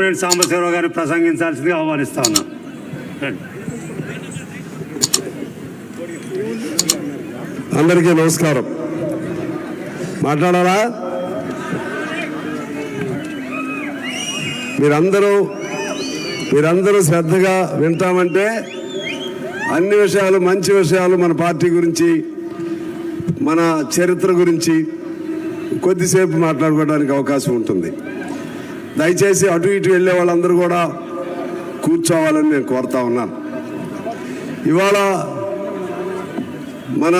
నేను సాంబశివరావు గారిని ప్రసంగించాల్సిందిగా ఆహ్వానిస్తా ఉన్నా అందరికీ నమస్కారం. మాట్లాడాలా? మీరందరూ మీరందరూ శ్రద్ధగా వింటామంటే అన్ని విషయాలు మంచి విషయాలు మన పార్టీ గురించి మన చరిత్ర గురించి కొద్దిసేపు మాట్లాడుకోవడానికి అవకాశం ఉంటుంది. దయచేసి అటు ఇటు వెళ్ళే వాళ్ళందరూ కూడా కూర్చోవాలని నేను కోరుతా ఉన్నాను. ఇవాళ మన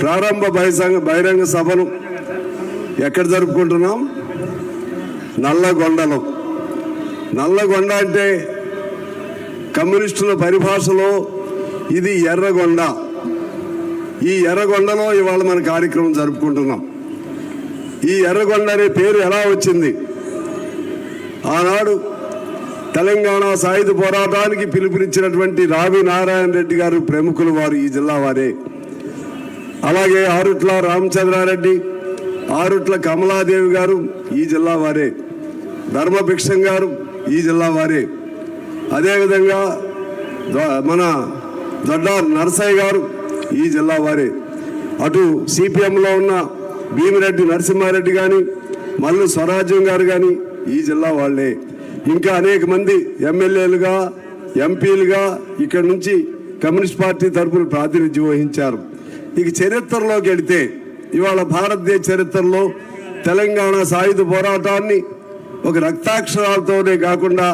ప్రారంభ బహిసంగ బహిరంగ సభను ఎక్కడ జరుపుకుంటున్నాం? నల్లగొండలో. నల్లగొండ అంటే కమ్యూనిస్టుల పరిభాషలో ఇది ఎర్రగొండ. ఈ ఎర్రగొండలో ఇవాళ మన కార్యక్రమం జరుపుకుంటున్నాం. ఈ ఎర్రగొండ అనే పేరు ఎలా వచ్చింది? ఆనాడు తెలంగాణ సాయుధ పోరాటానికి పిలుపునిచ్చినటువంటి రావి నారాయణ రెడ్డి గారు ప్రముఖులు వారు ఈ జిల్లా వారే. అలాగే ఆరుట్ల రామచంద్రారెడ్డి ఆరుట్ల కమలాదేవి గారు ఈ జిల్లా వారే. ధర్మభిక్షం గారు ఈ జిల్లా వారే. అదేవిధంగా మన దొడ్డ నరసయ్య గారు ఈ జిల్లా వారే. అటు సిపిఎంలో ఉన్న భీమిరెడ్డి నరసింహారెడ్డి కానీ మల్లు స్వరాజ్యం గారు కానీ ఈ జిల్లా వాళ్ళే. ఇంకా అనేక మంది ఎమ్మెల్యేలుగా ఎంపీలుగా ఇక్కడ నుంచి కమ్యూనిస్ట్ పార్టీ తరపున ప్రాతినిధ్యం వహించారు. ఇక చరిత్రలోకి వెళితే ఇవాళ భారతదేశ చరిత్రలో తెలంగాణ సాయుధ పోరాటాన్ని ఒక రక్తాక్షరాలతోనే కాకుండా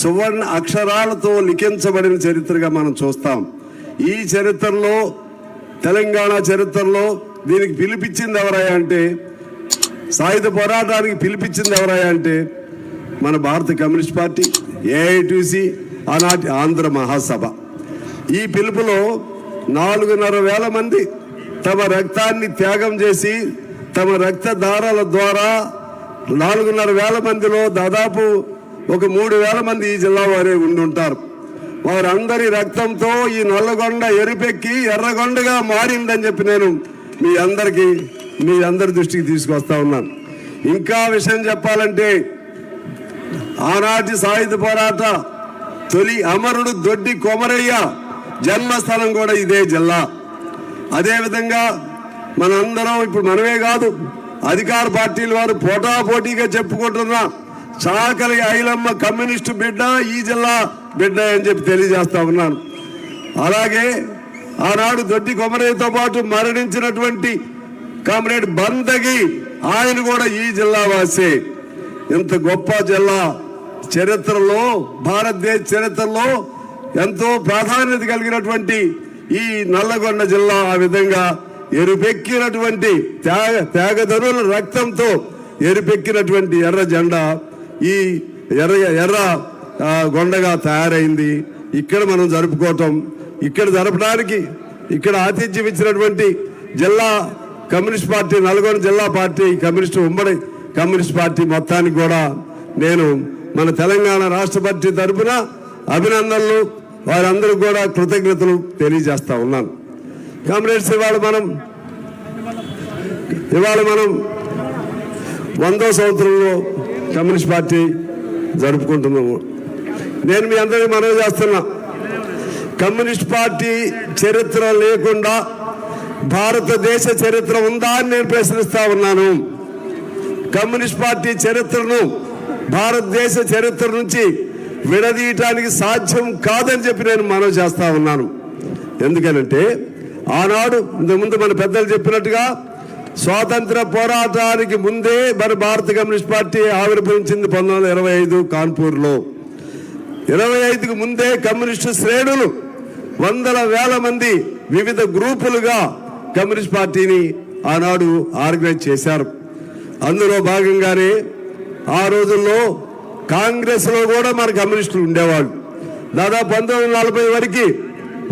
సువర్ణ అక్షరాలతో లిఖించబడిన చరిత్రగా మనం చూస్తాం. ఈ చరిత్రలో తెలంగాణ చరిత్రలో దీనికి పిలిపించింది ఎవరయ్యా అంటే సాయుధ పోరాటానికి పిలిపించింది ఎవరాయంటే అంటే మన భారత కమ్యూనిస్ట్ పార్టీ ఏఐటీసీ ఆనాటి ఆంధ్ర మహాసభ. ఈ పిలుపులో నాలుగున్నర వేల మంది తమ రక్తాన్ని త్యాగం చేసి తమ రక్తదారాల ద్వారా నాలుగున్నర వేల మందిలో దాదాపు ఒక మూడు వేల మంది ఈ జిల్లా వారే ఉండి ఉంటారు వారందరి రక్తంతో ఈ నల్లగొండ ఎరుపెక్కి ఎర్రగొండగా మారిందని చెప్పి నేను మీ అందరికీ మీ అందరి దృష్టికి తీసుకొస్తా ఉన్నాను. ఇంకా విషయం చెప్పాలంటే ఆనాటి సాయుధ పోరాట తొలి అమరుడు దొడ్డి కొమరయ్య జన్మస్థలం కూడా ఇదే జిల్లా. అదేవిధంగా మనందరం ఇప్పుడు మనమే కాదు అధికార పార్టీల వారు పోటాపోటీగా చెప్పుకుంటున్న చాకలి ఐలమ్మ కమ్యూనిస్టు బిడ్డ ఈ జిల్లా బిడ్డ అని చెప్పి తెలియజేస్తా ఉన్నాను. అలాగే ఆనాడు దొడ్డి కొమరయ్యతో పాటు మరణించినటువంటి కామ్రేడ్ బందగి ఆయన కూడా ఈ జిల్లా వాసే. ఇంత గొప్ప జిల్లా చరిత్రలో భారతదేశ చరిత్రలో ఎంతో ప్రాధాన్యత కలిగినటువంటి ఈ నల్లగొండ జిల్లా ఆ విధంగా ఎరుపెక్కినటువంటి త్యాగ త్యాగధనుల రక్తంతో ఎరుపెక్కినటువంటి ఎర్ర జెండా ఈ ఎర్ర ఎర్ర గొండగా తయారైంది. ఇక్కడ మనం జరుపుకోవటం ఇక్కడ జరపడానికి ఇక్కడ ఆతిథ్యం ఇచ్చినటువంటి జిల్లా కమ్యూనిస్ట్ పార్టీ నల్గొండ జిల్లా పార్టీ కమ్యూనిస్ట్ ఉమ్మడి కమ్యూనిస్ట్ పార్టీ మొత్తానికి కూడా నేను మన తెలంగాణ రాష్ట్ర పార్టీ తరఫున అభినందనలు. వారందరూ కూడా కృతజ్ఞతలు తెలియజేస్తా ఉన్నాను. కామ్రేడ్స్ ఇవాళ మనం ఇవాళ మనం వందో సంవత్సరంలో కమ్యూనిస్ట్ పార్టీ జరుపుకుంటున్నాము. నేను మీ అందరికీ మనవి చేస్తున్నా. కమ్యూనిస్ట్ పార్టీ చరిత్ర లేకుండా భారతదేశ చరిత్ర ఉందా అని నేను ప్రశ్నిస్తా ఉన్నాను. కమ్యూనిస్ట్ పార్టీ చరిత్రను భారతదేశ చరిత్ర నుంచి విడదీయటానికి సాధ్యం కాదని చెప్పి నేను మనవి చేస్తా ఉన్నాను. ఎందుకనంటే ఆనాడు ఇంతకుముందు మన పెద్దలు చెప్పినట్టుగా స్వాతంత్ర పోరాటానికి ముందే మన భారత కమ్యూనిస్ట్ పార్టీ ఆవిర్భవించింది పంతొమ్మిది వందల ఇరవై ఐదు కాన్పూర్లో. ఇరవై ఐదుకు ముందే కమ్యూనిస్టు శ్రేణులు వందల వేల మంది వివిధ గ్రూపులుగా కమ్యూనిస్ట్ పార్టీని ఆనాడు ఆర్గనైజ్ చేశారు. అందులో భాగంగానే ఆ రోజుల్లో కాంగ్రెస్లో కూడా మన కమ్యూనిస్టులు ఉండేవాళ్ళు. దాదాపు పంతొమ్మిది నలభై వరకు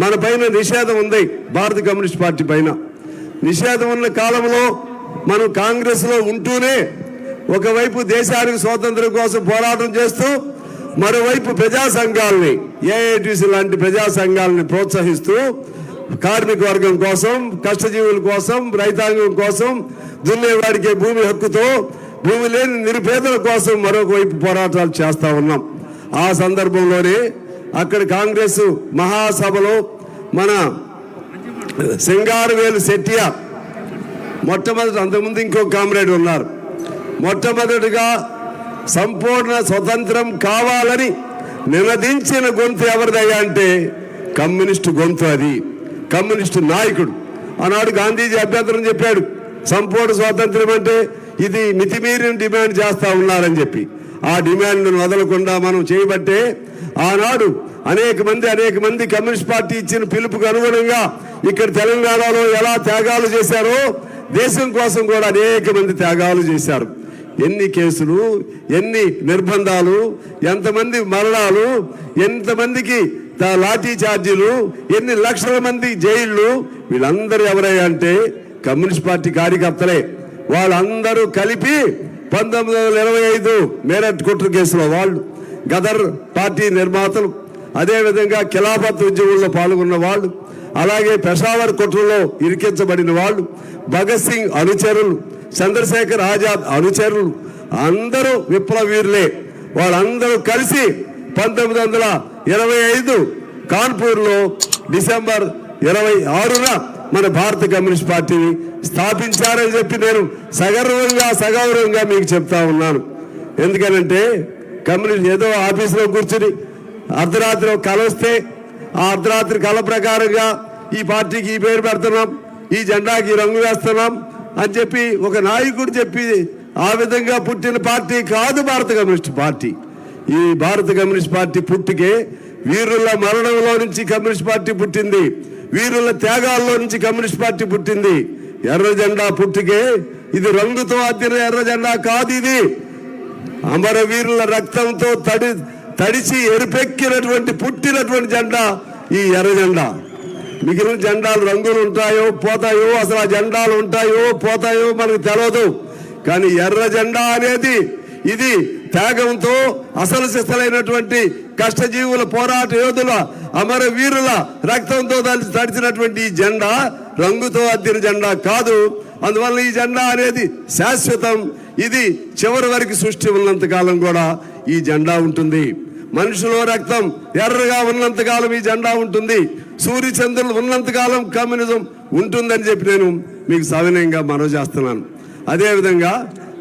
మన పైన నిషేధం ఉంది భారత కమ్యూనిస్ట్ పార్టీ పైన. నిషేధం ఉన్న కాలంలో మనం కాంగ్రెస్లో ఉంటూనే ఒకవైపు దేశానికి స్వాతంత్రం కోసం పోరాటం చేస్తూ మరోవైపు ప్రజా సంఘాలని ఏఐటిసి లాంటి ప్రజా సంఘాలని ప్రోత్సహిస్తూ కార్మిక వర్గం కోసం కష్టజీవుల కోసం రైతాంగం కోసం దున్నేవాడికి భూమి హక్కుతో భూమి లేని నిరుపేదల కోసం మరొకవైపు పోరాటాలు చేస్తా ఉన్నాం. ఆ సందర్భంలోనే అక్కడ కాంగ్రెస్ మహాసభలో మన సింగారవేలు శెట్టియ మొట్టమొదటి అంతకుముందు ఇంకో కామ్రేడ్ ఉన్నారు. మొట్టమొదటిగా సంపూర్ణ స్వతంత్రం కావాలని నినదించిన గొంతు ఎవరిదయ్యా అంటే కమ్యూనిస్టు గొంతు అది. కమ్యూనిస్టు నాయకుడు. ఆనాడు గాంధీజీ అభ్యంతరం చెప్పాడు సంపూర్ణ స్వాతంత్ర్యం అంటే ఇది మితిమీరిన డిమాండ్ చేస్తూ ఉన్నారని చెప్పి. ఆ డిమాండ్ను వదలకుండా మనం చేయబట్టే ఆనాడు అనేక మంది అనేక మంది కమ్యూనిస్ట్ పార్టీ ఇచ్చిన పిలుపుకు అనుగుణంగా ఇక్కడ తెలంగాణలో ఎలా త్యాగాలు చేశారో దేశం కోసం కూడా అనేక మంది త్యాగాలు చేశారు. ఎన్ని కేసులు ఎన్ని నిర్బంధాలు ఎంతమంది మరణాలు ఎంతమందికి లాఠీ ఛార్జీలు ఎన్ని లక్షల మంది జైళ్ళు వీళ్ళందరూ ఎవరయ్యా అంటే కమ్యూనిస్ట్ పార్టీ కార్యకర్తలే. వాళ్ళందరూ కలిపి పంతొమ్మిది వందల ఇరవై ఐదు మేరట్ కుట్ర కేసులో వాళ్ళు గదర్ పార్టీ నిర్మాతలు అదేవిధంగా ఖిలాఫత్ ఉద్యమంలో పాల్గొన్న వాళ్ళు అలాగే పెషావర్ కుట్రలో ఇరికించబడిన వాళ్ళు భగత్ సింగ్ అనుచరులు చంద్రశేఖర్ ఆజాద్ అనుచరులు అందరూ విప్లవీరులే. వాళ్ళందరూ కలిసి పంతొమ్మిది వందల ఇరవై ఐదు కాన్పూర్లో డిసెంబర్ ఇరవై ఆరున మన భారత కమ్యూనిస్ట్ పార్టీని స్థాపించారని చెప్పి నేను సగర్వంగా సగౌరవంగా మీకు చెప్తా ఉన్నాను. ఎందుకనంటే కమ్యూనిస్ట్ ఏదో ఆఫీసులో కూర్చుని అర్ధరాత్రి కలొస్తే కల వస్తే ఆ అర్ధరాత్రి కళ ప్రకారంగా ఈ పార్టీకి ఈ పేరు పెడుతున్నాం ఈ జెండాకి రంగు వేస్తున్నాం అని చెప్పి ఒక నాయకుడు చెప్పి ఆ విధంగా పుట్టిన పార్టీ కాదు భారత కమ్యూనిస్ట్ పార్టీ. ఈ భారత కమ్యూనిస్ట్ పార్టీ పుట్టుకే వీరుల మరణంలో నుంచి కమ్యూనిస్ట్ పార్టీ పుట్టింది. వీరుల త్యాగాల్లో నుంచి కమ్యూనిస్ట్ పార్టీ పుట్టింది. ఎర్ర జెండా పుట్టుకే ఇది రంగుతో అద్దిన ఎర్ర జెండా కాదు ఇది. అమరవీరుల రక్తంతో తడి తడిచి ఎరుపెక్కినటువంటి పుట్టినటువంటి జెండా ఈ ఎర్ర జెండా. మిగిలిన జెండాలు రంగులు ఉంటాయో పోతాయో అసలు ఆ జెండాలు ఉంటాయో పోతాయో మనకు తెలియదు కానీ ఎర్ర జెండా అనేది ఇది త్యాగంతో అసలు సిసలైనటువంటి కష్టజీవుల పోరాట యోధుల అమర వీరుల రక్తంతో తడిచినటువంటి ఈ జెండా రంగుతో అద్దిన జెండా కాదు. అందువల్ల ఈ జెండా అనేది శాశ్వతం. ఇది చివరి వరకు సృష్టి ఉన్నంత కాలం కూడా ఈ జెండా ఉంటుంది. మనుషులో రక్తం ఎర్రగా ఉన్నంత కాలం ఈ జెండా ఉంటుంది. సూర్య చంద్రులు ఉన్నంత కాలం కమ్యూనిజం ఉంటుందని చెప్పి నేను మీకు సవినయంగా మనవి చేస్తున్నాను. అదేవిధంగా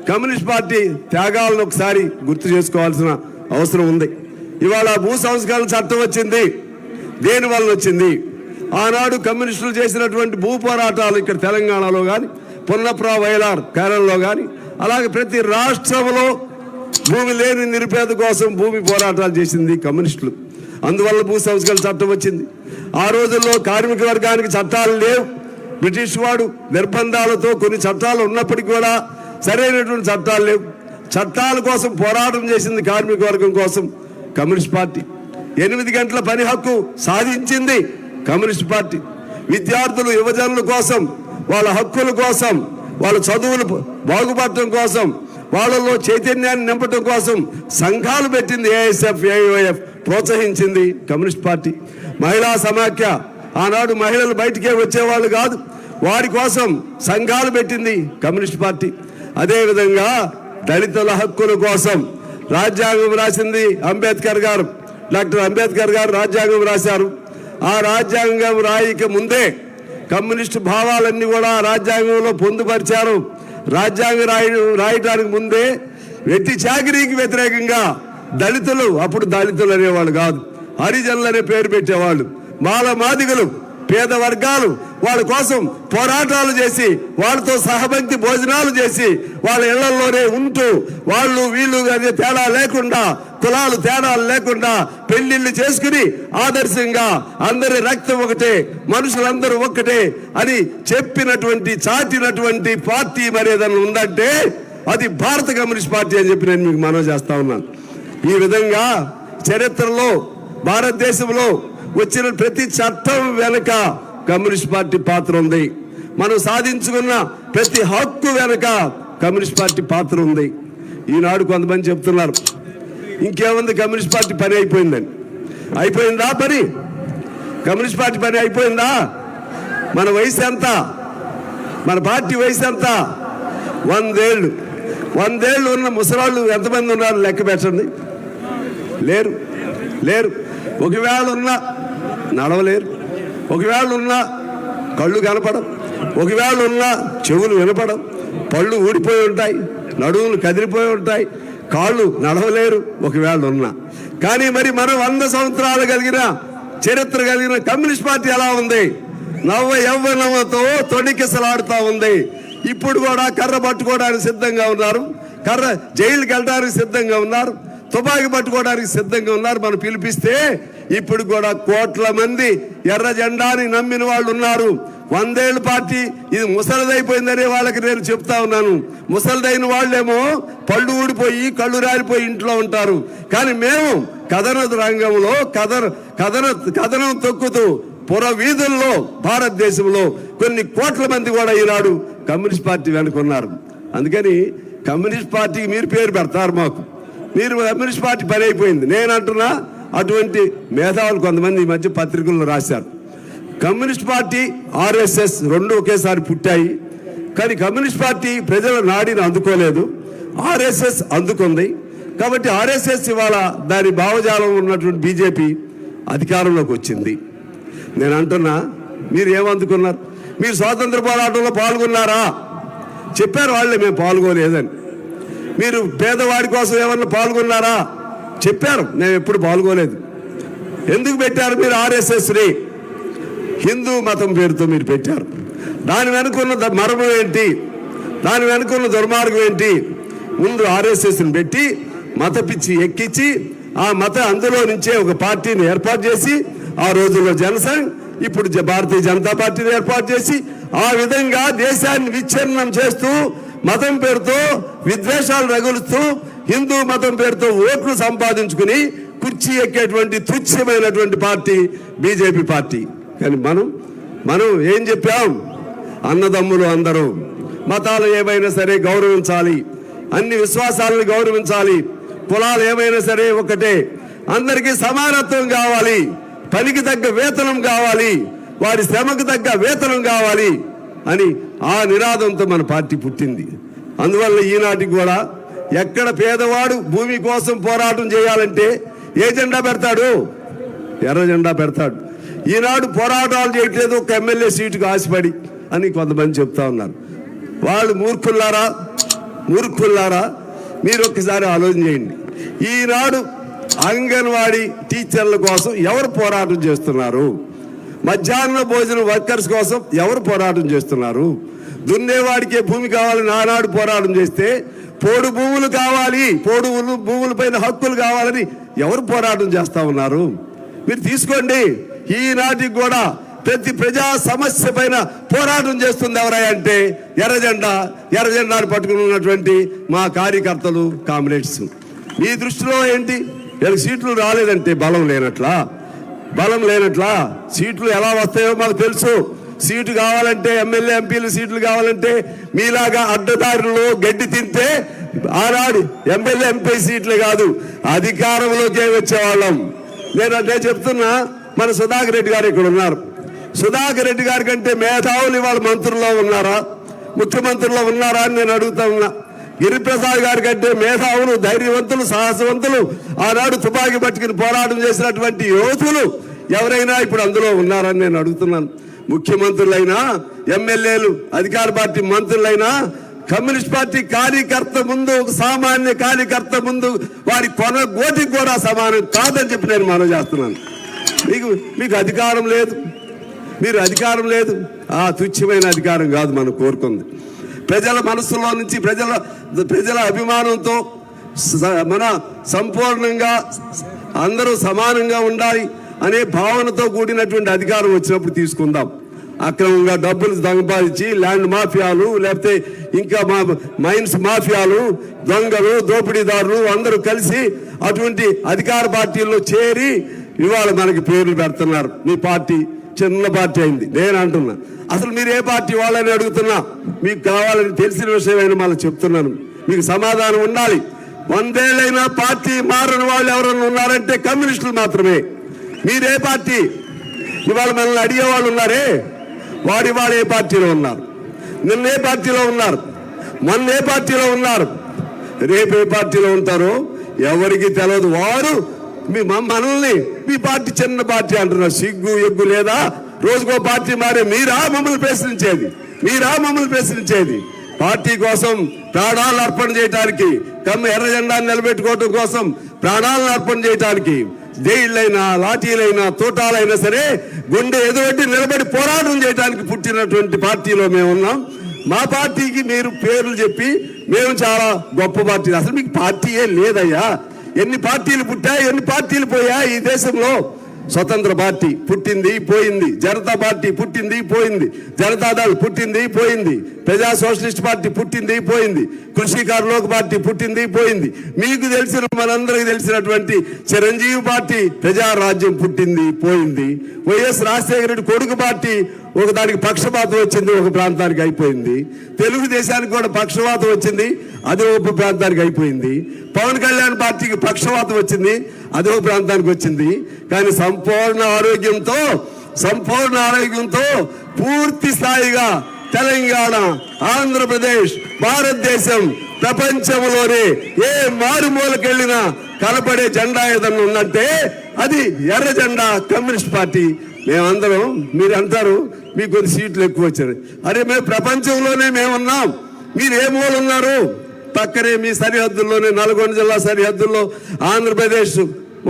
కమ్యూనిస్ట్ పార్టీ త్యాగాలను ఒకసారి గుర్తు చేసుకోవాల్సిన అవసరం ఉంది. ఇవాళ భూ సంస్కరణ చట్టం వచ్చింది. దేని వలన వచ్చింది? ఆనాడు కమ్యూనిస్టులు చేసినటువంటి భూ పోరాటాలు ఇక్కడ తెలంగాణలో కానీ పున్నప్రా వైలార్ కేరళలో కానీ అలాగే ప్రతి రాష్ట్రంలో భూమి లేని నిరుపేద కోసం భూమి పోరాటాలు చేసింది కమ్యూనిస్టులు. అందువల్ల భూ సంస్కరణ చట్టం వచ్చింది. ఆ రోజుల్లో కార్మిక వర్గానికి చట్టాలు లేవు. బ్రిటిష్ వాడు నిర్బంధాలతో కొన్ని చట్టాలు ఉన్నప్పటికీ కూడా సరైనటువంటి చట్టాలు లేవు. చట్టాల కోసం పోరాటం చేసింది కార్మిక వర్గం కోసం కమ్యూనిస్ట్ పార్టీ. ఎనిమిది గంటల పని హక్కు సాధించింది కమ్యూనిస్ట్ పార్టీ. విద్యార్థులు యువజనుల కోసం వాళ్ళ హక్కుల కోసం వాళ్ళ చదువులు బాగుపడటం కోసం వాళ్ళలో చైతన్యాన్ని నింపటం కోసం సంఘాలు పెట్టింది ఏఎస్ఎఫ్ ఏఓఎఫ్ ప్రోత్సహించింది కమ్యూనిస్ట్ పార్టీ. మహిళా సమాఖ్య ఆనాడు మహిళలు బయటికే వచ్చేవాళ్ళు కాదు. వారి కోసం సంఘాలు పెట్టింది కమ్యూనిస్ట్ పార్టీ. అదేవిధంగా దళితుల హక్కుల కోసం రాజ్యాంగం రాసింది అంబేద్కర్ గారు. డాక్టర్ అంబేద్కర్ గారు రాజ్యాంగం రాశారు. ఆ రాజ్యాంగం రాయిక ముందే కమ్యూనిస్టు భావాలన్నీ కూడా రాజ్యాంగంలో పొందుపరిచారు. రాజ్యాంగం రాయ రాయటానికి ముందే వెట్టి చాకరీకి వ్యతిరేకంగా దళితులు అప్పుడు దళితులు అనేవాళ్ళు కాదు హరిజనులు అనే పేరు పెట్టేవాళ్ళు. మాల మాదిగలు పేద వర్గాలు వాళ్ళ కోసం పోరాటాలు చేసి వాళ్ళతో సహభక్తి భోజనాలు చేసి వాళ్ళ ఇళ్ళలోనే ఉంటూ వాళ్ళు వీళ్ళు అనే తేడా లేకుండా కులాలు తేడాలు లేకుండా పెళ్ళిళ్ళు చేసుకుని ఆదర్శంగా అందరి రక్తం ఒకటే మనుషులందరూ ఒక్కటే అని చెప్పినటువంటి చాటినటువంటి పార్టీ మరి ఏదైనా ఉందంటే అది భారత కమ్యూనిస్ట్ పార్టీ అని చెప్పి నేను మీకు మనవి చేస్తా ఉన్నాను. ఈ విధంగా చరిత్రలో భారతదేశంలో వచ్చిన ప్రతి చట్టం వెనుక కమ్యూనిస్ట్ పార్టీ పాత్ర ఉంది. మనం సాధించుకున్న ప్రతి హక్కు వెనుక కమ్యూనిస్ట్ పార్టీ పాత్ర ఉంది. ఈనాడు కొంతమంది చెప్తున్నారు ఇంకేముంది కమ్యూనిస్ట్ పార్టీ పని అయిపోయిందని. అయిపోయిందా పని? కమ్యూనిస్ట్ పార్టీ పని అయిపోయిందా? మన వయసు ఎంత? మన పార్టీ వయసు ఎంత? వందేళ్ళు. వందేళ్ళు ఉన్న ముసలాళ్ళు ఎంతమంది ఉన్నారు లెక్క పెట్టండి. లేరు లేరు. ఒకవేళ ఉన్నా నడవలేరు. ఒకవేళ ఉన్నా కళ్ళు కనపడం ఒకవేళ ఉన్నా చెవులు వినపడం పళ్ళు ఊడిపోయి ఉంటాయి నడువులు కదిలిపోయి ఉంటాయి కాళ్ళు నడవలేరు ఒకవేళ ఉన్నా కానీ మరి మనం వంద సంవత్సరాలు కలిగిన చరిత్ర కలిగిన కమ్యూనిస్ట్ పార్టీ ఎలా ఉంది? నవ్వ యవ్వనవతో తొణికిసలాడుతూ ఉంది. ఇప్పుడు కూడా కర్ర పట్టుకోవడానికి సిద్ధంగా ఉన్నారు. కర్ర జైలుకి వెళ్ళడానికి సిద్ధంగా ఉన్నారు. తుపాకి పట్టుకోవడానికి సిద్ధంగా ఉన్నారు. మనం పిలిపిస్తే ఇప్పుడు కూడా కోట్ల మంది ఎర్ర జెండాని నమ్మిన వాళ్ళు ఉన్నారు. వందేళ్ళ పార్టీ ఇది ముసలిదైపోయిందనే వాళ్ళకి నేను చెప్తా ఉన్నాను. ముసలిదైన వాళ్ళేమో పళ్ళు ఊడిపోయి కళ్ళు రాలిపోయి ఇంట్లో ఉంటారు. కానీ మేము కథన రంగంలో కథన కథన కథనం తొక్కుతూ పుర వీధుల్లో భారతదేశంలో కొన్ని కోట్ల మంది కూడా ఈనాడు కమ్యూనిస్ట్ పార్టీ వెనుకున్నారు అందుకని కమ్యూనిస్ట్ పార్టీకి మీరు పేరు పెడతారు మాకు. మీరు కమ్యూనిస్ట్ పార్టీ పని అయిపోయింది నేను అంటున్నా అటువంటి మేధావులు కొంతమంది ఈ మధ్య పత్రికల్లో రాశారు. కమ్యూనిస్ట్ పార్టీ ఆర్ఎస్ఎస్ రెండు ఒకేసారి పుట్టాయి. కానీ కమ్యూనిస్ట్ పార్టీ ప్రజల నాడిని అందుకోలేదు. ఆర్ఎస్ఎస్ అందుకుంది. కాబట్టి ఆర్ఎస్ఎస్ ఇవాళ దాని భావజాలం ఉన్నటువంటి బీజేపీ అధికారంలోకి వచ్చింది. నేను అంటున్నా మీరు ఏమందుకున్నారు? మీరు స్వాతంత్ర పోరాటంలో పాల్గొన్నారా? చెప్పారు వాళ్ళే మేము పాల్గొలేదని మీరు పేదవాడి కోసం ఏమన్నా పాల్గొన్నారా? చెప్పారు నేను ఎప్పుడు పాల్గొలేదు ఎందుకు పెట్టారు మీరు ఆర్ఎస్ఎస్ని? హిందూ మతం పేరుతో మీరు పెట్టారు. దాని వెనుకున్న ద- ఏంటి? దాని వెనుకున్న దుర్మార్గం ఏంటి? ముందు ఆర్ఎస్ఎస్ని పెట్టి మత పిచ్చి ఎక్కించి ఆ మత అందులో నుంచే ఒక పార్టీని ఏర్పాటు చేసి ఆ రోజుల్లో జనసంఘ్ ఇప్పుడు జ- భారతీయ జనతా పార్టీని ఏర్పాటు చేసి ఆ విధంగా దేశాన్ని విచ్ఛిన్నం చేస్తూ మతం పేరుతో విద్వేషాలు రగులుతూ హిందూ మతం పేరుతో ఓట్లు సంపాదించుకుని కుర్చీ ఎక్కేటువంటి తుచ్చమైనటువంటి పార్టీ బీజేపీ పార్టీ. కానీ మనం మనం ఏం చెప్పాం? అన్నదమ్ములు అందరూ మతాలు ఏమైనా సరే గౌరవించాలి అన్ని విశ్వాసాలను గౌరవించాలి కులాలు ఏమైనా సరే ఒకటే అందరికీ సమానత్వం కావాలి పనికి తగ్గ వేతనం కావాలి వారి శ్రమకు తగ్గ వేతనం కావాలి అని ఆ నినాదంతో మన పార్టీ పుట్టింది. అందువల్ల ఈనాటికి కూడా ఎక్కడ పేదవాడు భూమి కోసం పోరాటం చేయాలంటే ఏ జెండా పెడతాడు? ఎర్ర జెండా పెడతాడు. ఈనాడు పోరాటాలు చేయట్లేదు ఒక ఎమ్మెల్యే సీటుకు ఆశపడి అని కొంతమంది చెప్తా ఉన్నారు. వాళ్ళు మూర్ఖుల్లారా? మూర్ఖుల్లారా? మీరు ఒక్కసారి ఆలోచన చేయండి. ఈనాడు అంగన్వాడీ టీచర్ల కోసం ఎవరు పోరాటం చేస్తున్నారు? మధ్యాహ్న భోజన వర్కర్స్ కోసం ఎవరు పోరాటం చేస్తున్నారు? దున్నేవాడికే భూమి కావాలని ఆనాడు పోరాటం చేస్తే పోడు భూములు కావాలి పోడు భూముల భూములపైన హక్కులు కావాలని ఎవరు పోరాటం చేస్తా ఉన్నారు? మీరు తీసుకోండి. ఈనాటికి కూడా ప్రతి ప్రజా సమస్య పైన పోరాటం చేస్తుంది ఎవరై అంటే ఎర్రజెండాను పట్టుకుని ఉన్నటువంటి మా కార్యకర్తలు కామ్రేడ్స్. మీ దృష్టిలో ఏంటి? వీళ్ళకి సీట్లు రాలేదంటే బలం లేనట్లా? బలం లేనట్లా? సీట్లు ఎలా వస్తాయో మాకు తెలుసు. సీటు కావాలంటే ఎమ్మెల్యే ఎంపీలు సీట్లు కావాలంటే మీలాగా అడ్డదారులు గడ్డి తింటే ఆనాడు ఎమ్మెల్యే ఎంపీ సీట్లు కాదు అధికారంలోకే వచ్చేవాళ్ళం. నేను అదే చెప్తున్నా మన సుధాకర్ రెడ్డి గారు ఇక్కడ ఉన్నారు. సుధాకర్ రెడ్డి గారి కంటే మేధావులు ఇవాళ మంత్రుల్లో ఉన్నారా? ముఖ్యమంత్రుల్లో ఉన్నారా అని నేను అడుగుతా ఉన్నా. గిరిప్రసాద్ గారి కంటే మేధావులు ధైర్యవంతులు సాహసవంతులు ఆనాడు తుపాకీ పట్టుకుని పోరాటం చేసినటువంటి యోధులు ఎవరైనా ఇప్పుడు అందులో ఉన్నారని నేను అడుగుతున్నాను. ముఖ్యమంత్రులైనా ఎమ్మెల్యేలు అధికార పార్టీ మంత్రులైనా కమ్యూనిస్ట్ పార్టీ కార్యకర్త ముందు ఒక సామాన్య కార్యకర్త ముందు వారి కొన గోటికి కూడా సమానం కాదని చెప్పి నేను మనం చేస్తున్నాను. మీకు మీకు అధికారం లేదు. మీరు అధికారం లేదు. ఆ తుచ్ఛమైన అధికారం కాదు మనం కోరుకుంది. ప్రజల మనసులో నుంచి ప్రజల ప్రజల అభిమానంతో మన సంపూర్ణంగా అందరూ సమానంగా ఉండాలి. అనే భావనతో కూడినటువంటి అధికారం వచ్చినప్పుడు తీసుకుందాం. అక్రమంగా డబ్బులు సంపాదించి ల్యాండ్ మాఫియాలు లేకపోతే ఇంకా మా మైన్స్ మాఫియాలు దొంగలు దోపిడీదారులు అందరూ కలిసి అటువంటి అధికార పార్టీల్లో చేరి ఇవాళ మనకి పేర్లు పెడుతున్నారు. మీ పార్టీ చిన్న పార్టీ అయింది. నేను అంటున్నా. అసలు మీరు ఏ పార్టీ వాళ్ళని అడుగుతున్నా? మీకు కావాలని తెలిసిన విషయమైనా మళ్ళీ చెప్తున్నాను. మీకు సమాధానం ఉండాలి. వందేళ్ళైనా పార్టీ మారని వాళ్ళు ఎవరైనా ఉన్నారంటే కమ్యూనిస్టులు మాత్రమే. మీరే పార్టీ. ఇవాళ మనల్ని అడిగే వాళ్ళు ఉన్నారే? వాడు ఏ పార్టీలో ఉన్నారు? నిన్న ఏ పార్టీలో ఉన్నారు? మొన్న ఏ పార్టీలో ఉన్నారు? రేపు ఏ పార్టీలో ఉంటారో ఎవరికి తెలియదు వారు మీ మనల్ని మీ పార్టీ చిన్న పార్టీ అంటున్నారు. సిగ్గు ఎగ్గు లేదా? రోజుకో పార్టీ మారే. మీరా మమ్మల్ని ప్రశ్నించేది? మీరా మమ్మల్ని ప్రశ్నించేది? పార్టీ కోసం ప్రాణాలను అర్పణ చేయడానికి కమ్మ ఎర్ర జెండాను నిలబెట్టుకోవడం కోసం ప్రాణాలను అర్పణ చేయడానికి జైళ్ళైనా లాఠీలైనా తోటాలైనా సరే గుండె ఎదురొడ్డి నిలబడి పోరాటం చేయడానికి పుట్టినటువంటి పార్టీలో మేము ఉన్నాం. మా పార్టీకి మీరు పేర్లు చెప్పి మేము చాలా గొప్ప పార్టీ. అసలు మీకు పార్టీయే లేదయ్యా. ఎన్ని పార్టీలు పుట్టా ఎన్ని పార్టీలు పోయా ఈ దేశంలో? స్వతంత్ర పార్టీ పుట్టింది పోయింది. జనతా పార్టీ పుట్టింది పోయింది. జనతాదళ్ పుట్టింది పోయింది. ప్రజా సోషలిస్ట్ పార్టీ పుట్టింది పోయింది. కృషికారు లోక్ పార్టీ పుట్టింది పోయింది. మీకు తెలిసిన మనందరికి తెలిసినటువంటి చిరంజీవి పార్టీ ప్రజారాజ్యం పుట్టింది పోయింది. వైఎస్ రాజశేఖర రెడ్డి కొడుకు పార్టీ ఒక దానికి పక్షపాతం వచ్చింది ఒక ప్రాంతానికి అయిపోయింది. తెలుగుదేశానికి కూడా పక్షపాతం వచ్చింది అది ఒక ప్రాంతానికి అయిపోయింది. పవన్ కళ్యాణ్ పార్టీకి పక్షపాతం వచ్చింది అది ఒక ప్రాంతానికి వచ్చింది. కానీ సంపూర్ణ ఆరోగ్యంతో సంపూర్ణ ఆరోగ్యంతో పూర్తి స్థాయిగా తెలంగాణ ఆంధ్రప్రదేశ్ భారతదేశం ప్రపంచంలోనే ఏ మారుమూలకెళ్ళినా కనపడే జెండా ఏదన్నా ఉందంటే అది ఎర్ర జెండా కమ్యూనిస్ట్ పార్టీ. మేమందరం మీరు అంటారు మీకు కొన్ని సీట్లు ఎక్కువ వచ్చారు అరే మేము ప్రపంచంలోనే మేమున్నాం. మీరు ఏ మూలు ఉన్నారు? పక్కనే మీ సరిహద్దుల్లోనే నల్గొండ జిల్లా సరిహద్దుల్లో ఆంధ్రప్రదేశ్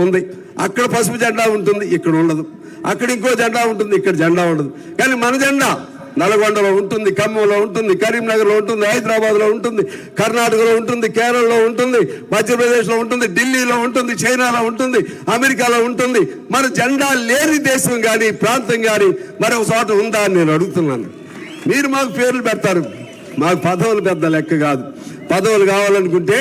ఉంది. అక్కడ పసుపు జెండా ఉంటుంది ఇక్కడ ఉండదు. అక్కడ ఇంకో జెండా ఉంటుంది ఇక్కడ జెండా ఉండదు. కానీ మన జెండా నల్గొండలో ఉంటుంది ఖమ్మంలో ఉంటుంది కరీంనగర్లో ఉంటుంది హైదరాబాద్లో ఉంటుంది కర్ణాటకలో ఉంటుంది కేరళలో ఉంటుంది మధ్యప్రదేశ్లో ఉంటుంది ఢిల్లీలో ఉంటుంది చైనాలో ఉంటుంది అమెరికాలో ఉంటుంది. మన జెండా లేని దేశం కానీ ప్రాంతం కానీ మరొక చోట ఉందా అని నేను అడుగుతున్నాను. మీరు మాకు పేర్లు పెడతారు. మాకు పదవులు పెద్ద లెక్క కాదు. పదవులు కావాలనుకుంటే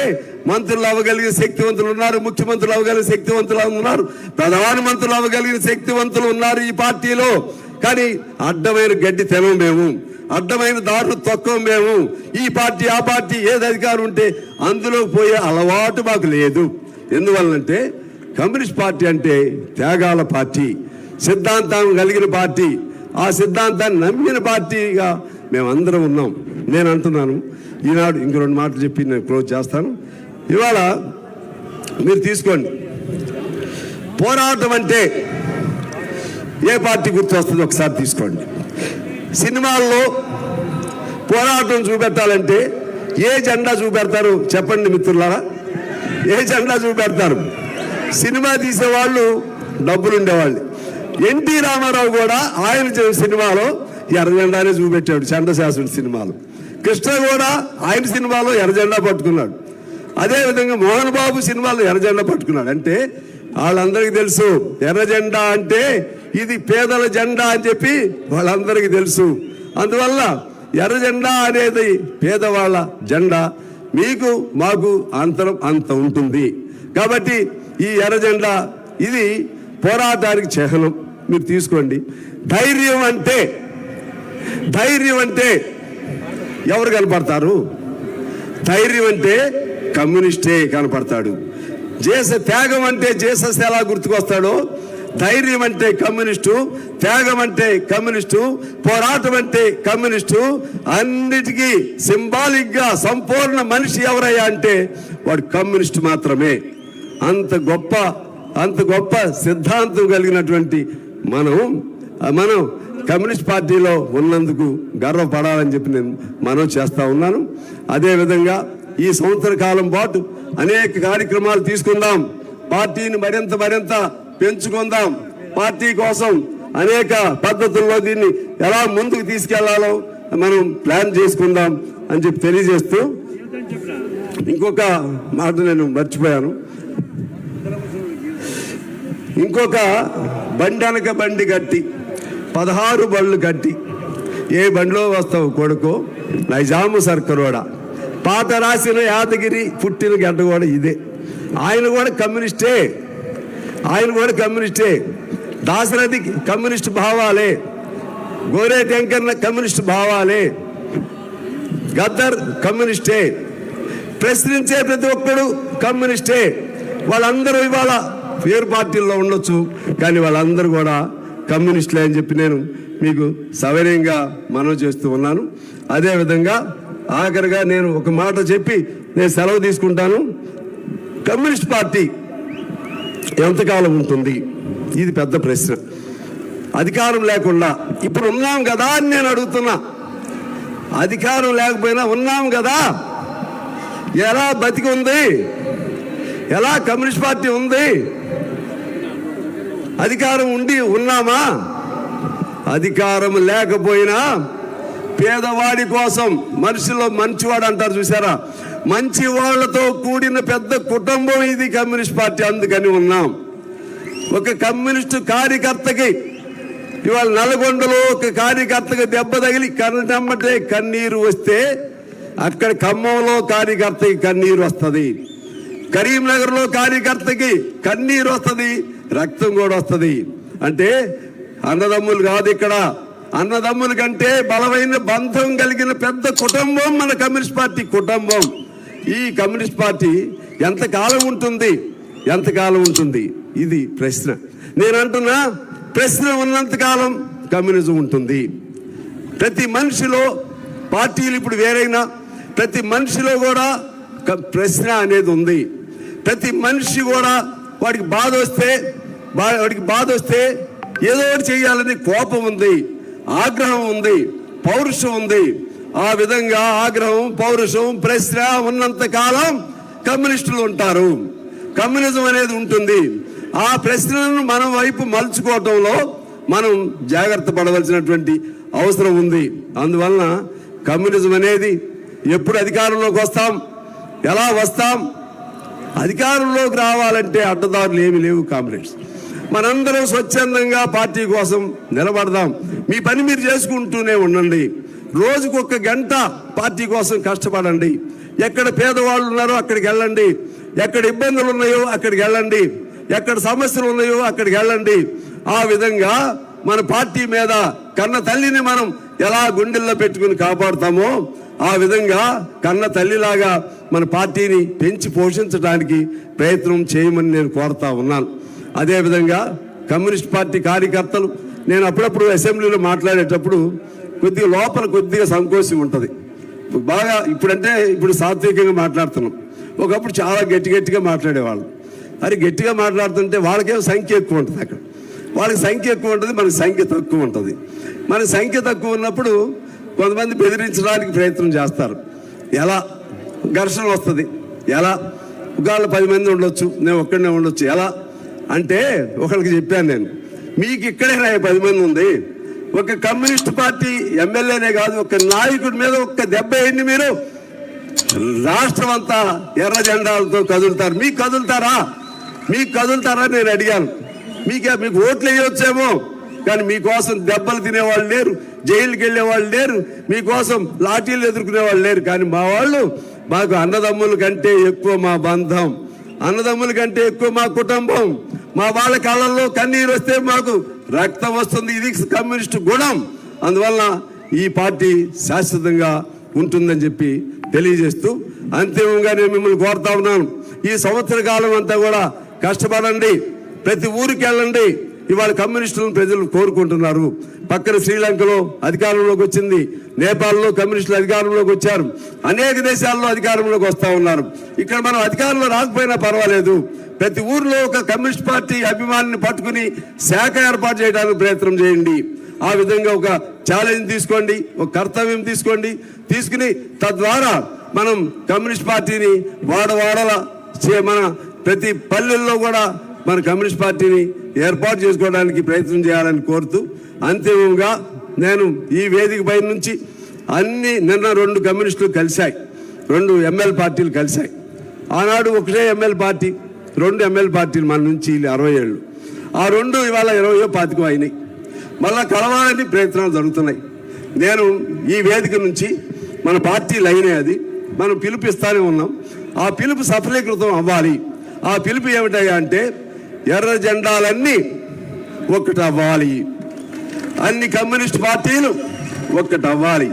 మంత్రులు అవ్వగలిగిన శక్తివంతులు ఉన్నారు ముఖ్యమంత్రులు అవ్వగలిగిన శక్తివంతులు ఉన్నారు ప్రధానమంత్రులు అవ్వగలిగిన శక్తివంతులు ఉన్నారు ఈ పార్టీలో. కానీ అడ్డమైన గడ్డి తెలం మేము అడ్డమైన దారులు తక్కువ మేము. ఈ పార్టీ ఆ పార్టీ ఏది అధికారం ఉంటే అందులో పోయే అలవాటు మాకు లేదు. ఎందువల్లంటే కమ్యూనిస్ట్ పార్టీ అంటే త్యాగాల పార్టీ సిద్ధాంతం కలిగిన పార్టీ. ఆ సిద్ధాంతాన్ని నమ్మిన పార్టీగా మేమందరం ఉన్నాం. నేను అంటున్నాను ఈనాడు ఇంక రెండు మాటలు చెప్పి నేను క్లోజ్ చేస్తాను. ఇవాళ మీరు తీసుకోండి. పోరాటం అంటే ఏ పార్టీ గుర్తు ఒకసారి తీసుకోండి. సినిమాల్లో పోరాటం చూపెట్టాలంటే ఏ జెండా చూపెడతారు చెప్పండి మిత్రులారా? ఏ జెండా చూపెడతారు? సినిమా తీసేవాళ్ళు డబ్బులు ఉండేవాళ్ళు ఎన్టీ రామారావు కూడా ఆయన సినిమాలో ఎర్రజెండానే చూపెట్టాడు చంద్రశాసుడి సినిమాలో. కృష్ణ కూడా ఆయన సినిమాలో ఎర్రజెండా పట్టుకున్నాడు. అదేవిధంగా మోహన్ బాబు సినిమాలో ఎర్రజెండా పట్టుకున్నాడు. అంటే వాళ్ళందరికీ తెలుసు. ఎర్ర జెండా అంటే ఇది పేదల జెండా అని చెప్పి వాళ్ళందరికీ తెలుసు. అందువల్ల ఎర్ర జెండా అనేది పేదవాళ్ళ జెండా. మీకు మాకు అంతరం అంత ఉంటుంది. కాబట్టి ఈ ఎర్ర జెండా ఇది పోరాటానికి చిహ్నం మీరు తీసుకోండి. ధైర్యం అంటే ధైర్యం అంటే ఎవరు కనపడతారు? ధైర్యం అంటే కమ్యూనిస్టే కనపడతాడు. చేసే త్యాగం అంటే జేసస్ ఎలా గుర్తుకొస్తాడో? ధైర్యం అంటే కమ్యూనిస్టు త్యాగం అంటే కమ్యూనిస్టు పోరాటం అంటే కమ్యూనిస్టు. అన్నిటికీ సింబాలిక్గా సంపూర్ణ మనిషి ఎవరయ్యా అంటే వాడు కమ్యూనిస్ట్ మాత్రమే. అంత గొప్ప అంత గొప్ప సిద్ధాంతం కలిగినటువంటి మనం మనం కమ్యూనిస్ట్ పార్టీలో ఉన్నందుకు గర్వపడాలని చెప్పి నేను మనం చేస్తూ ఉన్నాను. అదేవిధంగా ఈ సంవత్సర కాలం పాటు అనేక కార్యక్రమాలు తీసుకుందాం. పార్టీని మరింత మరింత పెంచుకుందాం. పార్టీ కోసం అనేక పద్ధతుల్లో దీన్ని ఎలా ముందుకు తీసుకెళ్ళాలో మనం ప్లాన్ చేసుకుందాం అని చెప్పి తెలియజేస్తూ ఇంకొక మాట నేను మర్చిపోయాను. ఇంకొక బండి అనక బండి కట్టి పదహారు బండ్లు కట్టి ఏ బండిలో వస్తావు కొడుకు? నైజాము సర్కరోడా? పాత రాసిన యాదగిరి పుట్టిన గడ్డ కూడా ఇదే. ఆయన కూడా కమ్యూనిస్టే. ఆయన కూడా కమ్యూనిస్టే. దాశరథి కమ్యూనిస్ట్ భావాలే. గోరే టెంకర్న కమ్యూనిస్ట్ భావాలే. గద్దర్ కమ్యూనిస్టే. ప్రశ్నించే ప్రతి ఒక్కడు కమ్యూనిస్టే. వాళ్ళందరూ ఇవాళ పేరు పార్టీల్లో ఉండొచ్చు. కానీ వాళ్ళందరూ కూడా కమ్యూనిస్టులే అని చెప్పి నేను మీకు సవినయంగా మనవి చేస్తూ ఉన్నాను. అదేవిధంగా ఆఖరిగా నేను ఒక మాట చెప్పి నేను సెలవు తీసుకుంటాను. కమ్యూనిస్ట్ పార్టీ ఎంతకాలం ఉంటుంది? ఇది పెద్ద ప్రశ్న. అధికారం లేకుండా ఇప్పుడు ఉన్నాం కదా అని నేను అడుగుతున్నా. అధికారం లేకపోయినా ఉన్నాం కదా? ఎలా బతికి ఉంది? ఎలా కమ్యూనిస్ట్ పార్టీ ఉంది? అధికారం ఉండి ఉన్నామా? అధికారం లేకపోయినా పేదవాడి కోసం మనిషిలో మంచివాడు అంటారు చూసారా? మంచి వాళ్ళతో కూడిన పెద్ద కుటుంబం ఇది కమ్యూనిస్ట్ పార్టీ అందుకని ఉన్నాం. ఒక కమ్యూనిస్టు కార్యకర్తకి ఇవాళ నల్గొండలో ఒక కార్యకర్తకి దెబ్బ తగిలి కన్నటమ్మటే కన్నీరు వస్తే అక్కడ ఖమ్మంలో కార్యకర్తకి కన్నీరు వస్తుంది. కరీంనగర్లో కార్యకర్తకి కన్నీరు వస్తుంది రక్తం కూడా వస్తుంది. అంటే అన్నదమ్ములు కాదు ఇక్కడ. అన్నదమ్ముల కంటే బలమైన బంధం కలిగిన పెద్ద కుటుంబం మన కమ్యూనిస్ట్ పార్టీ కుటుంబం. ఈ కమ్యూనిస్ట్ పార్టీ ఎంతకాలం ఉంటుంది? ఎంతకాలం ఉంటుంది? ఇది ప్రశ్న. నేను అంటున్నా ప్రశ్న ఉన్నంతకాలం కమ్యూనిజం ఉంటుంది. ప్రతి మనిషిలో పార్టీలు ఇప్పుడు వేరైనా ప్రతి మనిషిలో కూడా ప్రశ్న అనేది ఉంది. ప్రతి మనిషి కూడా వాడికి బాధ వస్తే బా- వాడికి బాధ వస్తే ఏదో ఒకటి చేయాలని కోపం ఉంది. ఆగ్రహం ఉంది పౌరుషం ఉంది. ఆ విధంగా ఆగ్రహం పౌరుషం ప్రశ్న ఉన్నంత కాలం కమ్యూనిస్టులు ఉంటారు. కమ్యూనిజం అనేది ఉంటుంది. ఆ ప్రశ్నలను మనం వైపు మలుచుకోవటంలో మనం జాగ్రత్త పడవలసినటువంటి అవసరం ఉంది. అందువలన కమ్యూనిజం అనేది ఎప్పుడు అధికారంలోకి వస్తాం ఎలా వస్తాం? అధికారంలోకి రావాలంటే అడ్డదారులు ఏమి లేవు కామ్రేడ్స్. మనందరం స్వచ్ఛందంగా పార్టీ కోసం నిలబడదాం. మీ పని మీరు చేసుకుంటూనే ఉండండి. రోజుకు ఒక గంట పార్టీ కోసం కష్టపడండి. ఎక్కడ పేదవాళ్ళు ఉన్నారో అక్కడికి వెళ్ళండి. ఎక్కడ ఇబ్బందులు ఉన్నాయో అక్కడికి వెళ్ళండి. ఎక్కడ సమస్యలు ఉన్నాయో అక్కడికి వెళ్ళండి. ఆ విధంగా మన పార్టీ మీద కన్న తల్లిని మనం ఎలా గుండెల్లో పెట్టుకుని కాపాడుతామో ఆ విధంగా కన్న తల్లిలాగా మన పార్టీని పెంచి పోషించడానికి ప్రయత్నం చేయమని నేను కోరుతా ఉన్నాను. అదేవిధంగా కమ్యూనిస్ట్ పార్టీ కార్యకర్తలు నేను అప్పుడప్పుడు అసెంబ్లీలో మాట్లాడేటప్పుడు కొద్దిగా లోపల కొద్దిగా సంకోచం ఉంటుంది. బాగా ఇప్పుడంటే ఇప్పుడు సాత్వికంగా మాట్లాడుతున్నాం. ఒకప్పుడు చాలా గట్టి గట్టిగా మాట్లాడేవాళ్ళు. అది గట్టిగా మాట్లాడుతుంటే వాళ్ళకేం సంఖ్య ఎక్కువ ఉంటుంది అక్కడ. వాళ్ళకి సంఖ్య ఎక్కువ ఉంటుంది మనకి సంఖ్య తక్కువ ఉంటుంది. మన సంఖ్య తక్కువ ఉన్నప్పుడు కొంతమంది బెదిరించడానికి ప్రయత్నం చేస్తారు. ఎలా? ఘర్షణ వస్తుంది. ఎలా? ఒకవేళ పది మంది ఉండొచ్చు నేను ఒక్కడనే ఉండొచ్చు. ఎలా? అంటే ఒకరికి చెప్పాను నేను. మీకు ఇక్కడే రాయ పది మంది ఉంది. ఒక కమ్యూనిస్ట్ పార్టీ ఎమ్మెల్యేనే కాదు ఒక నాయకుడి మీద ఒక్క దెబ్బ వేయండి మీరు. రాష్ట్రం అంతా ఎర్ర జెండాలతో కదులుతారు. మీకు కదులుతారా? మీకు కదులుతారా? నేను అడిగాను. మీకే మీకు ఓట్లు వేయొచ్చేమో కానీ మీకోసం దెబ్బలు తినేవాళ్ళు లేరు జైలుకి వెళ్ళేవాళ్ళు లేరు మీకోసం లాఠీలు ఎదుర్కొనే వాళ్ళు లేరు. కానీ మా వాళ్ళు మాకు అన్నదమ్ముల కంటే ఎక్కువ మా బంధం. అన్నదమ్ముల కంటే ఎక్కువ మా కుటుంబం. మా వాళ్ళ కళ్ళల్లో కన్నీరు వస్తే మాకు రక్తం వస్తుంది. ఇది కమ్యూనిస్ట్ గుణం. అందువలన ఈ పార్టీ శాశ్వతంగా ఉంటుందని చెప్పి తెలియజేస్తూ అంతిమంగా నేను మిమ్మల్ని కోరుతా ఉన్నాను. ఈ సంవత్సర కాలం అంతా కూడా కష్టపడండి. ప్రతి ఊరికి వెళ్ళండి. ఇవాళ కమ్యూనిస్టులను ప్రజలు కోరుకుంటున్నారు. పక్కన శ్రీలంకలో అధికారంలోకి వచ్చింది. నేపాల్లో కమ్యూనిస్టులు అధికారంలోకి వచ్చారు. అనేక దేశాల్లో అధికారంలోకి వస్తూ ఉన్నారు. ఇక్కడ మనం అధికారంలో రాకపోయినా పర్వాలేదు. ప్రతి ఊర్లో ఒక కమ్యూనిస్ట్ పార్టీ అభిమానిని పట్టుకుని శాఖ ఏర్పాటు చేయడానికి ప్రయత్నం చేయండి. ఆ విధంగా ఒక ఛాలెంజ్ తీసుకోండి ఒక కర్తవ్యం తీసుకోండి. తీసుకుని తద్వారా మనం కమ్యూనిస్ట్ పార్టీని వాడవాడల చే- మన ప్రతి పల్లెల్లో కూడా మన కమ్యూనిస్ట్ పార్టీని ఏర్పాటు చేసుకోవడానికి ప్రయత్నం చేయాలని కోరుతూ అంతిమంగా నేను ఈ వేదిక పై నుంచి అన్ని నిన్న రెండు కమ్యూనిస్టులు కలిశాయి రెండు ఎంఎల్ పార్టీలు కలిశాయి. ఆనాడు ఒకటే ఎంఎల్ పార్టీ రెండు ఎంఎల్ పార్టీలు మన నుంచి అరవై ఏళ్ళు. ఆ రెండు ఇవాళ ఇరవయో పాతికో అయినాయి. మళ్ళా కలవాలని ప్రయత్నాలు జరుగుతున్నాయి. నేను ఈ వేదిక నుంచి మన పార్టీ లైనే అది. మనం పిలుపు ఇస్తానే ఉన్నాం. ఆ పిలుపు సఫలీకృతం అవ్వాలి. ఆ పిలుపు ఏమిటయ్యా అంటే ఎర్ర జెండాలన్నీ ఒక్కటవ్వాలి అన్ని కమ్యూనిస్ట్ పార్టీలు ఒక్కటవ్వాలి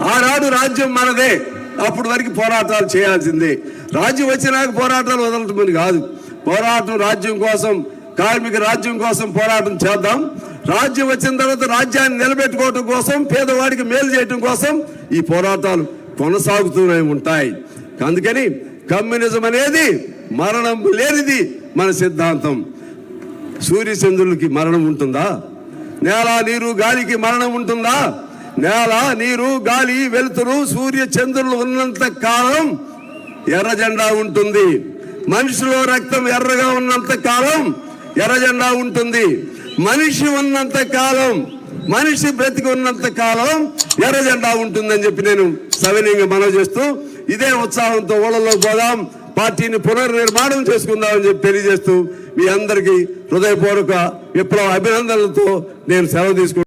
ఆనాడు రాజ్యం మనదే. అప్పటి వరకు పోరాటాలు చేయాల్సిందే. రాజ్యం వచ్చినాక పోరాటాలు వదలటమని కాదు. పోరాటం రాజ్యం కోసం కార్మిక రాజ్యం కోసం పోరాటం చేద్దాం. రాజ్యం వచ్చిన తర్వాత రాజ్యాన్ని నిలబెట్టుకోవటం కోసం పేదవాడికి మేలు చేయటం కోసం ఈ పోరాటాలు కొనసాగుతూనే ఉంటాయి. అందుకని కమ్యూనిజం అనేది మరణం లేనిది మన సిద్ధాంతం. సూర్యచంద్రులకి మరణం ఉంటుందా? నేల నీరు గాలికి మరణం ఉంటుందా? నేల నీరు గాలి వెలుతురు సూర్య చంద్రులు ఉన్నంత కాలం ఎర్ర జెండా ఉంటుంది. మనిషిలో రక్తం ఎర్రగా ఉన్నంత కాలం ఎర్ర జెండా ఉంటుంది. మనిషి ఉన్నంత కాలం మనిషి బ్రతికి ఉన్నంత కాలం ఎర్ర జెండా ఉంటుందని చెప్పి నేను సవినీయంగా మనవి చేస్తూ ఇదే ఉత్సాహంతో ఊళ్ళలో పోదాం పార్టీని పునర్నిర్మాణం చేసుకుందామని చెప్పి తెలియజేస్తూ మీ అందరికీ హృదయపూర్వక విప్లవ అభినందనలతో నేను సెలవు తీసుకుంటాను